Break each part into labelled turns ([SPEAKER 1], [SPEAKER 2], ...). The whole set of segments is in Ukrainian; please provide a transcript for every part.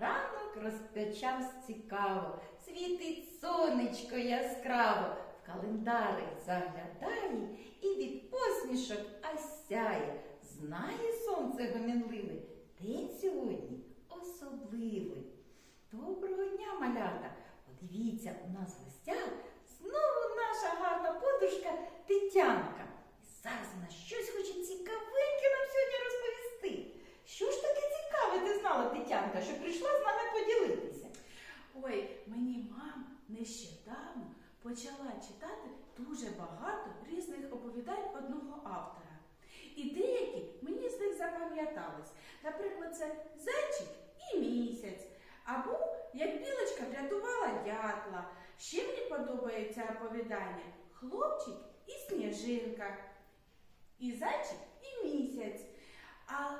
[SPEAKER 1] Ранок розпочався цікаво, світить сонечко яскраво, в календарик заглядає і від посмішок ась сяє. Знає сонце гомінливе, день сьогодні особливий. Доброго дня, малята! Подивіться, у нас в гостях знову наша гарна подружка Тетянка. І зараз вона щось хоче цікавеньке нам сьогодні розповісти. Що ж таке цікаве ти знала, Тетянка, що прийшла з нами поділитися?
[SPEAKER 2] Ой, мені мама нещодавно почала читати дуже багато різних оповідань одного автора. І деякі мені з них запам'ятались. Наприклад, це Зайчик і місяць. Або як білочка врятувала дятла. Ще мені подобається оповідання Хлопчик і сніжинка. І зайчик і місяць. А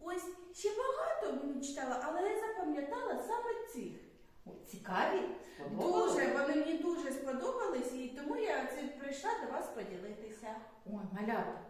[SPEAKER 2] ось ще багато мені читала, але я запам'ятала саме цих.
[SPEAKER 1] Цікаві? Сподобалось?
[SPEAKER 2] Дуже, вони мені дуже сподобались, і тому я це прийшла до вас поділитися.
[SPEAKER 1] Ой, малята.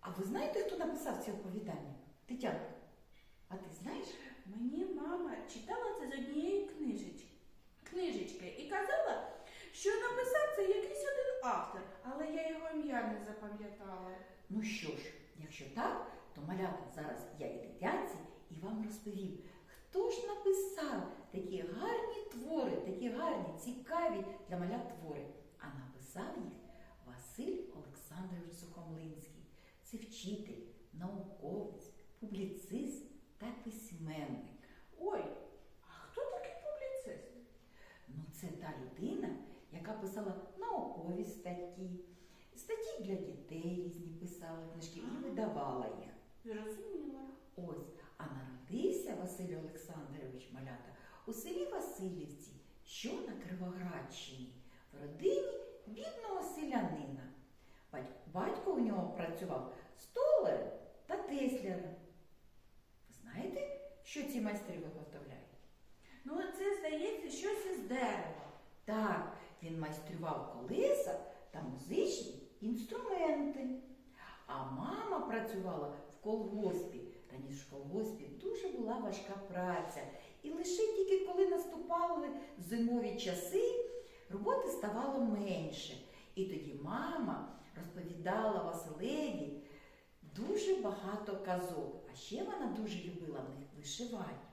[SPEAKER 1] А ви знаєте, хто написав ці оповідання? Тетянка, а ти знаєш?
[SPEAKER 2] Мені мама читала це з однієї книжечки, книжечки і казала, що написав це якийсь один автор, але я його ім'я не запам'ятала.
[SPEAKER 1] Ну що ж, якщо так, то малята зараз я і Тетянці і вам розповім, хто ж написав такі гарні твори, такі гарні, цікаві для малят твори. А написав їх Василь Олександрович Сухомлинський. Це вчитель, науковець, публіцист та письменник.
[SPEAKER 2] Ой, а хто такий публіцист?
[SPEAKER 1] Ну, це та людина, яка писала наукові статті, статті для дітей різні писала книжки і видавала їх.
[SPEAKER 2] Зрозуміла.
[SPEAKER 1] Ось, а народився Василь Олександрович Малята у селі Васильівці, що на Кривоградщині, в родині бідного селянина. Батько у нього працював столарем та теслярем. Ви знаєте, що ці майстри виготовляють?
[SPEAKER 2] Ну, це здається щось із дерева.
[SPEAKER 1] Так, він майстрував колеса та музичні інструменти. А мама працювала в колгоспі. Раніше в колгоспі дуже була важка праця. І лише тільки коли наступали зимові часи, роботи ставало менше. І тоді мама розповідала Василеві дуже багато казок. А ще вона дуже любила в них вишивати.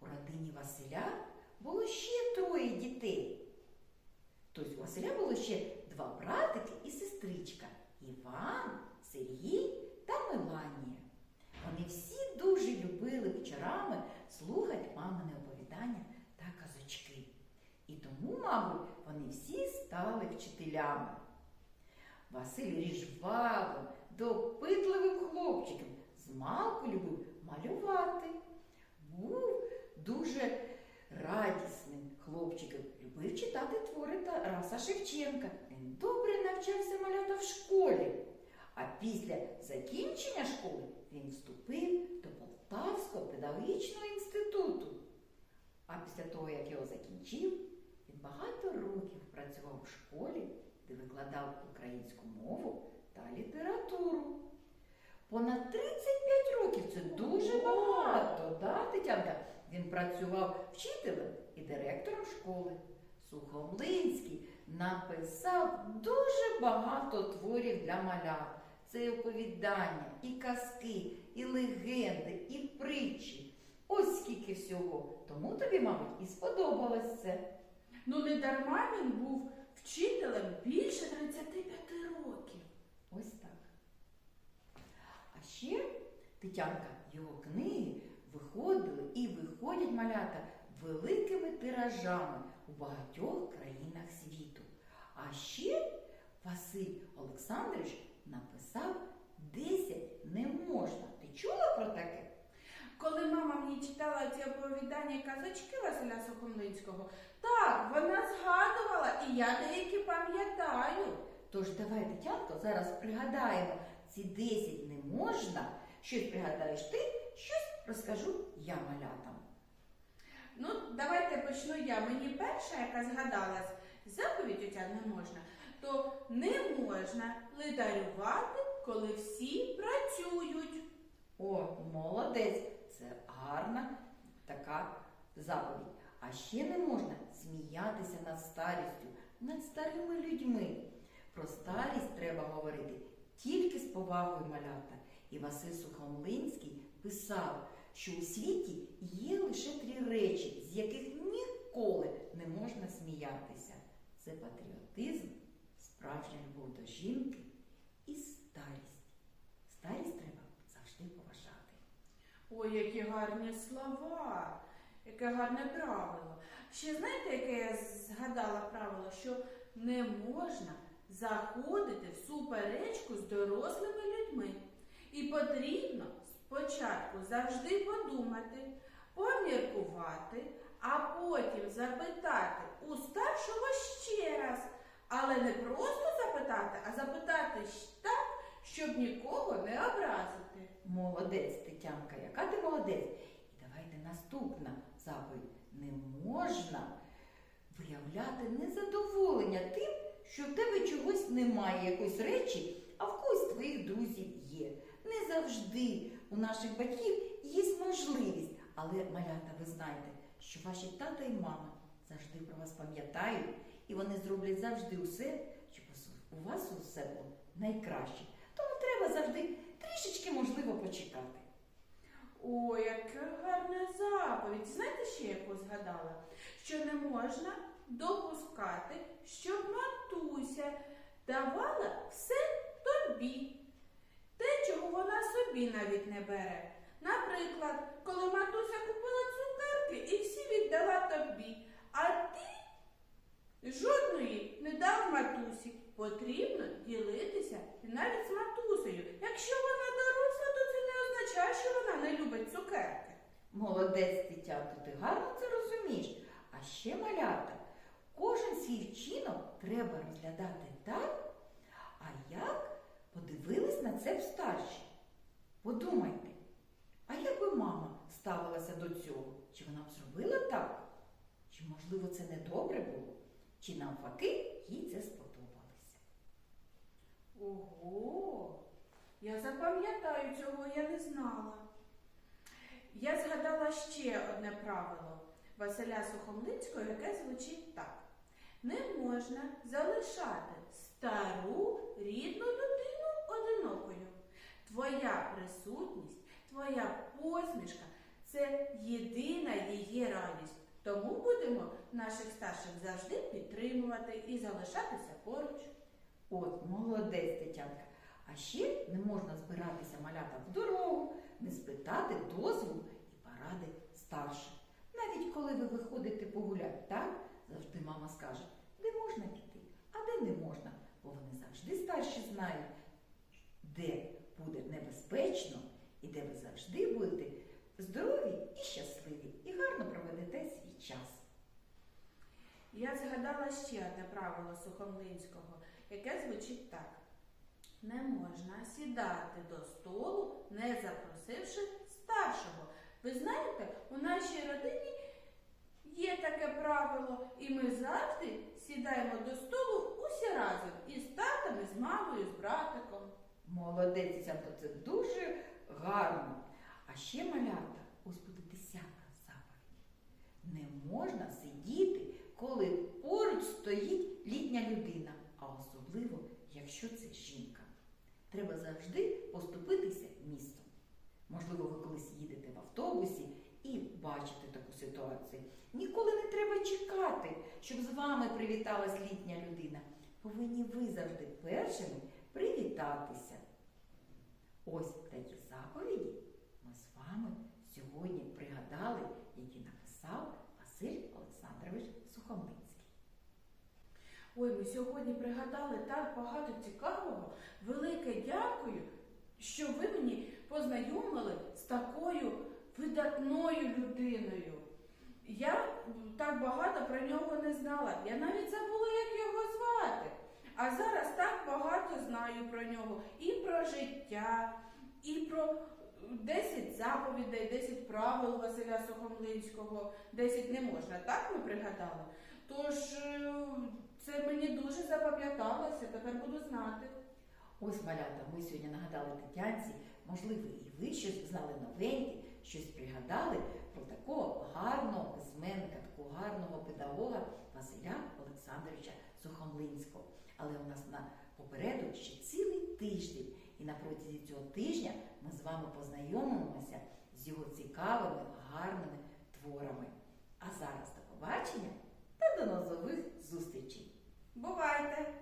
[SPEAKER 1] У родині Василя було ще троє дітей. Тобто у Василя було ще два братики і сестричка Іван, Сергій та Меланія. Вони всі дуже любили вечорами слухати мамине оповідання та казочки. І тому, мабуть, вони всі стали вчителями. Василь ріжвавим, допитливим хлопчиком змалку любив малювати. Був дуже радісним хлопчиком, любив читати твори Тараса Шевченка. Він добре навчався малята в школі. А після закінчення школи він вступив до Полтавського педагогічного інституту. А після того, як його закінчив, він багато років працював у школі, де викладав українську мову та літературу. Понад 35 років це дуже багато, да, Тетянка? Він працював вчителем і директором школи. Сухомлинський написав дуже багато творів для малят. Це і оповідання, і казки, і легенди, і притчі. Ось скільки всього. Тому тобі, мабуть, і сподобалось це.
[SPEAKER 2] Ну, не дарма він був вчителем більше 35 років.
[SPEAKER 1] Ось так. А ще, Тетянка, його книги виходили і виходять малята великими тиражами у багатьох країнах світу. А ще Василь Олександрович написав 10 не можна. Ти чула про таке?
[SPEAKER 2] Коли мама мені читала ці оповідання і казочки Василя Сухомлинського, так, вона згадувала, і я деякі пам'ятаю.
[SPEAKER 1] Тож давай, Тетянко, зараз пригадаємо ці 10 не можна. Щось пригадаєш ти, щось розкажу я малятам.
[SPEAKER 2] Ну, давайте почну я. Мені перша, яка згадалась, заповідь оця не можна, то не можна лидарювати, коли всі працюють.
[SPEAKER 1] О, молодець! Це гарна така заповідь. А ще не можна сміятися над старістю, над старими людьми. Про старість треба говорити тільки з повагою малята. І Василь Сухомлинський писав, що у світі є лише три речі, з яких ніколи не можна сміятися. Це патріотизм, справжня любов до жінки і старість. Старість треба завжди поважати.
[SPEAKER 2] Ой, які гарні слова, яке гарне правило. Ще знаєте, яке я згадала правило, що не можна заходити в суперечку з дорослими людьми. І потрібно спочатку завжди подумати, поміркувати, а потім запитати у старшого ще раз. Але не просто запитати, а запитати так, щоб нікого не образити.
[SPEAKER 1] Молодець, Тетянка, яка ти молодець. І давайте наступна заповідь. Не можна виявляти незадоволення тим, що в тебе чогось немає, якоїсь речі, а в когось твоїх друзів є. Завжди у наших батьків є можливість, але малята, ви знаєте, що ваші тата і мама завжди про вас пам'ятають, і вони зроблять завжди усе, щоб у вас усе було найкраще. Тому треба завжди трішечки, можливо, почекати.
[SPEAKER 2] Ой, яка гарна заповідь. Знаєте ще яку згадала? Що не можна допускати, щоб матуся давала все тобі. Те, чого вона собі навіть не бере. Наприклад, коли матуся купила цукерки і всі віддала тобі, а ти жодної не дав матусі. Потрібно ділитися і навіть з матусею. Якщо вона доросла, то це не означає, що вона не любить цукерки.
[SPEAKER 1] Молодець, дитятко, ти гарно це розумієш. А ще малята, кожен свій вчинок треба розглядати так, а як подивились на це в старші. Подумайте, а як би мама ставилася до цього? Чи вона б зробила так? Чи, можливо, це не добре було? Чи навпаки їй це сподобалося?
[SPEAKER 2] Ого, я запам'ятаю цього, я не знала. Я згадала ще одне правило Василя Сухомлинського, яке звучить так: не можна залишати стару рідну людину одинокою. Твоя присутність, твоя посмішка це єдина її радість. Тому будемо наших старших завжди підтримувати і залишатися поруч.
[SPEAKER 1] От, молодець, Тетянка. А ще не можна збиратися малята в дорогу, не спитати дозволу і поради старших. Навіть коли ви виходите погуляти, так? Завжди мама скаже, де можна піти, а де не можна, бо вони завжди старші знають, де буде небезпечно і де ви завжди будете здорові і щасливі, і гарно проведете свій час.
[SPEAKER 2] Я згадала ще одне правило Сухомлинського, яке звучить так: не можна сідати до столу, не запросивши старшого. Ви знаєте, у нашій родині є таке правило, і ми завжди сідаємо до столу усі разом із татом, і з мамою, з братиком.
[SPEAKER 1] Молодець, Тетянко, це дуже гарно. А ще малята, ось буде десята заповідь. Не можна сидіти, коли поруч стоїть літня людина, а особливо, якщо це. Треба завжди поступитися містом. Можливо, ви колись їдете в автобусі і бачите таку ситуацію. Ніколи не треба чекати, щоб з вами привіталась літня людина. Повинні ви завжди першими привітатися. Ось такі заповіді ми з вами сьогодні пригадали, які написав Василь Олександрович Сухомлинський.
[SPEAKER 2] Ой, ми сьогодні пригадали так багато цікавого. Велике дякую, що ви мені познайомили з такою видатною людиною. Я так багато про нього не знала. Я навіть забула, як його звати. А зараз так багато знаю про нього і про життя, і про 10 заповідей, 10 правил Василя Сухомлинського, 10 не можна, так ми пригадали? Тож е, це мені дуже запам'яталося, тепер буду знати.
[SPEAKER 1] Ось малята, ми сьогодні нагадали Тетянці Можливо, і ви щось знали новеньке, щось пригадали про такого гарного письменника, такого гарного педагога Василя Олександровича Сухомлинського. Але у нас на попереду ще цілий тиждень, і на протязі цього тижня ми з вами познайомимося з його цікавими, гарними творами. А зараз до побачення та до нових зустрічей!
[SPEAKER 2] Бувайте!